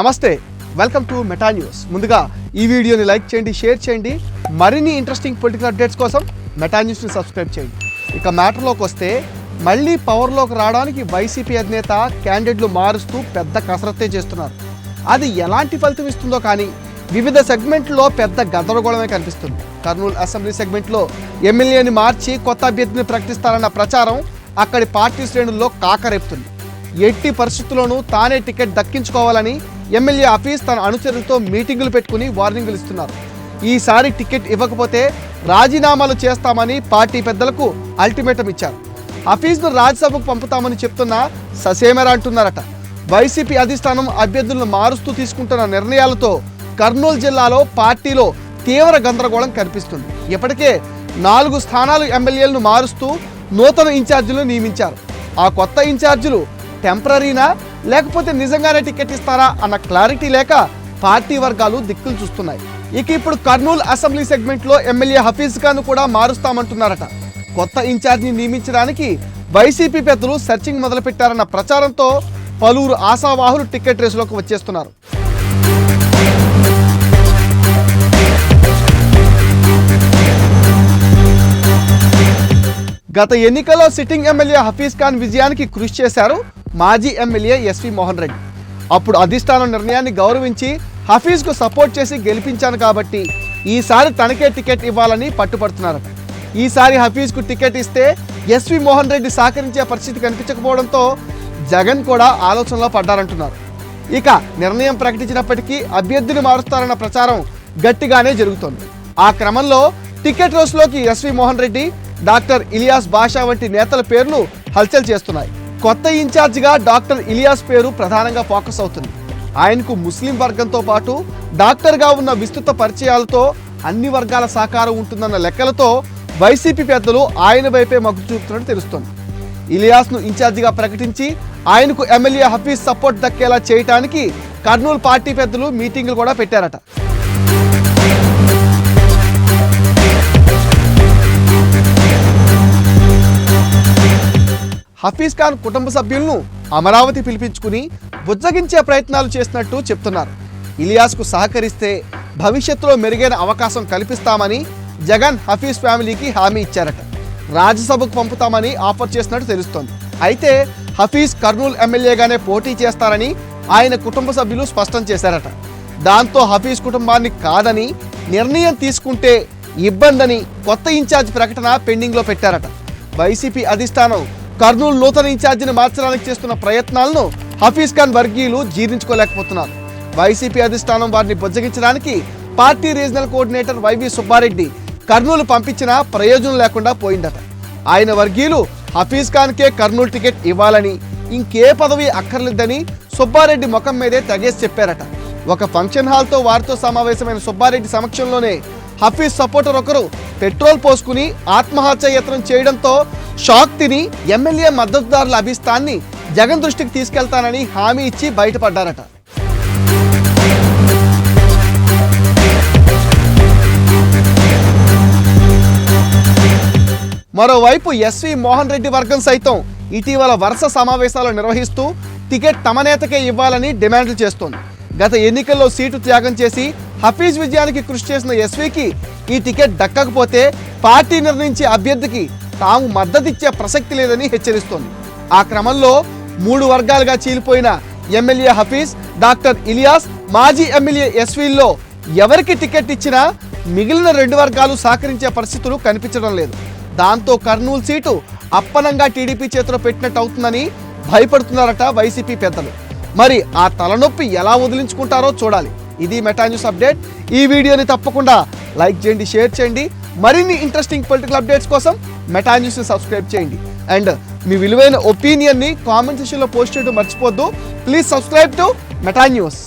నమస్తే welcome to Meta news ముందుగా ఈ వీడియోని లైక్ చేయండి షేర్ చేయండి. మరిన్ని ఇంట్రెస్టింగ్ పొలిటికల్ అప్డేట్స్ కోసం మెటా న్యూస్ని సబ్స్క్రైబ్ చేయండి. ఇక మ్యాటర్లోకి వస్తే మళ్ళీ పవర్లోకి రావడానికి వైసీపీ అధినేత క్యాండిడేట్లు మారుస్తూ పెద్ద కసరత్తే చేస్తున్నారు. అది ఎలాంటి ఫలితం ఇస్తుందో కానీ వివిధ సెగ్మెంట్లో పెద్ద గందరగోళమే కనిపిస్తుంది. కర్నూలు అసెంబ్లీ సెగ్మెంట్లో ఎమ్మెల్యేని మార్చి కొత్త అభ్యర్థిని ప్రకటిస్తారన్న ప్రచారం అక్కడి పార్టీ శ్రేణుల్లో కాకరేపుతుంది. ఎట్టి పరిస్థితుల్లోనూ తానే టికెట్ దక్కించుకోవాలని ఎమ్మెల్యే ఆఫీస్ తన అనుచరులతో మీటింగులు పెట్టుకుని వార్నింగులు ఇస్తున్నారు. ఈసారి టికెట్ ఇవ్వకపోతే రాజీనామాలు చేస్తామని పార్టీ పెద్దలకు అల్టిమేటం ఇచ్చారు. హఫీజ్ను రాజ్యసభకు పంపుతామని చెప్తున్న ససేమరా అంటున్నారట. వైసీపీ అధిష్టానం అభ్యర్థులను మారుస్తూ తీసుకుంటున్న నిర్ణయాలతో కర్నూలు జిల్లాలో పార్టీలో తీవ్ర గందరగోళం కనిపిస్తుంది. ఇప్పటికే నాలుగు స్థానాలు ఎమ్మెల్యేలను మారుస్తూ నూతన ఇన్ఛార్జీలు నియమించారు. ఆ కొత్త ఇన్ఛార్జీలు టెంపరీనా లేకపోతే నిజంగానే టికెట్ ఇస్తారా అన్న క్లారిటీ లేక పార్టీ వర్గాలు దిక్కులు చూస్తున్నాయి. ఇక ఇప్పుడు కర్నూలు అసెంబ్లీ సెగ్మెంట్లో ఎమ్మెల్యే హఫీజ్ ఖాన్ కూడా మారుస్తామంటున్నారట. కొత్త ఇన్ఛార్జిని నియమించడానికి వైసీపీ పెద్దలు సెర్చింగ్ మొదలుపెట్టారన్న ప్రచారంతో పలువురు ఆశావాహులు టికెట్ రేసులోకి వచ్చేస్తున్నారు. గత ఎన్నికల్లో సిట్టింగ్ ఎమ్మెల్యే హఫీజ్ ఖాన్ విజయానికి కృషి చేశారు. మాజీ ఎమ్మెల్యే ఎస్వి మోహన్ రెడ్డి. అప్పుడు అధిష్టానం నిర్ణయాన్ని గౌరవించి హఫీజ్కు సపోర్ట్ చేసి గెలిపించాను కాబట్టి ఈసారి తనకే టికెట్ ఇవ్వాలని పట్టుపడుతున్నారు. ఈసారి హఫీజ్కు టికెట్ ఇస్తే ఎస్వి మోహన్ రెడ్డి సహకరించే పరిస్థితి కనిపించకపోవడంతో జగన్ కూడా ఆలోచనలో పడ్డారంటున్నారు. ఇక నిర్ణయం ప్రకటించినప్పటికీ అభ్యర్థిని మారుస్తారన్న ప్రచారం గట్టిగానే జరుగుతోంది. ఆ క్రమంలో టికెట్ రోజులోకి ఎస్వి మోహన్ రెడ్డి డాక్టర్ ఇలియాస్ బాషా వంటి నేతల పేర్లు హల్చల్ చేస్తున్నాయి. కొత్త ఇన్ఛార్జిగా డాక్టర్ ఇలియాస్ పేరు ప్రధానంగా ఫోకస్ అవుతుంది. ఆయనకు ముస్లిం వర్గంతో పాటు డాక్టర్గా ఉన్న విస్తృత పరిచయాలతో అన్ని వర్గాల సహకారం ఉంటుందన్న లెక్కలతో వైసీపీ పెద్దలు ఆయన వైపే మగ్గు చూపుతున్నట్టు తెలుస్తోంది. ఇలియాస్ను ఇన్ఛార్జిగా ప్రకటించి ఆయనకు ఎమ్మెల్యే హఫీజ్ సపోర్ట్ దక్కేలా చేయటానికి కర్నూలు పార్టీ పెద్దలు మీటింగులు కూడా పెట్టారట. హఫీజ్ ఖాన్ కుటుంబ సభ్యులను అమరావతి పిలిపించుకుని బుజ్జగించే ప్రయత్నాలు చేసినట్టు చెప్తున్నారు. ఇలియాస్కు సహకరిస్తే భవిష్యత్తులో మెరుగైన అవకాశం కల్పిస్తామని జగన్ హఫీజ్ ఫ్యామిలీకి హామీ ఇచ్చారట. రాజ్యసభకు పంపుతామని ఆఫర్ చేసినట్టు తెలుస్తోంది. అయితే హఫీజ్ కర్నూలు ఎమ్మెల్యేగానే పోటీ చేస్తారని ఆయన కుటుంబ సభ్యులు స్పష్టం చేశారట. దాంతో హఫీజ్ కుటుంబాన్ని కాదని నిర్ణయం తీసుకుంటే ఇబ్బందని కొత్త ఇన్ఛార్జ్ ప్రకటన పెండింగ్లో పెట్టారట. వైసీపీ అధిష్టానం కర్నూలు నూతన ఇన్ఛార్జిని మార్చడానికి చేస్తున్న ప్రయత్నాలను హఫీజ్ ఖాన్ వర్గీయులు జీర్ణించుకోలేకపోతున్నారు. వైసీపీ అధిష్టానం వారిని బుజ్జగించడానికి party regional coordinator YV Subbareddy Kurnool పంపించినా ప్రయోజనం లేకుండా పోయిందట. ఆయన వర్గీయులు హఫీజ్ ఖాన్కే కర్నూలు టికెట్ ఇవ్వాలని ఇంకే పదవి అక్కర్లేదని సుబ్బారెడ్డి ముఖం మీదే తగేసి చెప్పారట. ఒక ఫంక్షన్ హాల్తో వారితో సమావేశమైన సుబ్బారెడ్డి సమక్షంలోనే హఫీజ్ సపోర్టర్ ఒకరు పెట్రోల్ పోసుకుని ఆత్మహత్య యత్నం చేయడంతో షాక్ తిని ఎమ్మెల్యే మద్దతుదారుల అభిస్తాన్ని జగన్ దృష్టికి తీసుకెళ్తానని హామీ ఇచ్చి బయటపడ్డారట. మరోవైపు ఎస్వి మోహన్ రెడ్డి వర్గం సైతం ఇటీవల వరుస సమావేశాలు నిర్వహిస్తూ టికెట్ తమ నేతకే ఇవ్వాలని డిమాండ్లు చేస్తోంది. గత ఎన్నికల్లో సీటు త్యాగం చేసి హఫీజ్ విజయానికి కృషి చేసిన ఎస్వికి ఈ టికెట్ దక్కకపోతే పార్టీ నిర్ణయించే అభ్యర్థికి తాము మద్దతిచ్చే ప్రసక్తి లేదని హెచ్చరిస్తోంది. ఆ క్రమంలో మూడు వర్గాలుగా చీలిపోయిన ఎమ్మెల్యే హఫీజ్ డాక్టర్ ఇలియాస్ మాజీ ఎమ్మెల్యే ఎస్వీల్లో ఎవరికి టికెట్ ఇచ్చినా మిగిలిన రెండు వర్గాలు సహకరించే పరిస్థితులు కనిపించడం లేదు. దాంతో కర్నూలు సీటు అప్పనంగా టీడీపీ చేతిలో పెట్టినట్టు అవుతుందని భయపడుతున్నారట వైసీపీ పెద్దలు. మరి ఆ తలనొప్పి ఎలా వదిలించుకుంటారో చూడాలి. ఇది మెటా న్యూస్ అప్డేట్. ఈ వీడియోని తప్పకుండా లైక్ చేయండి షేర్ చేయండి. మరిన్ని ఇంట్రెస్టింగ్ పొలిటికల్ అప్డేట్స్ కోసం మెటా న్యూస్ని సబ్స్క్రైబ్ చేయండి. అండ్ మీ విలువైన ఒపీనియన్ని కామెంట్ సెషన్లో పోస్ట్ చేయడం మర్చిపోద్దు please subscribe to Meta news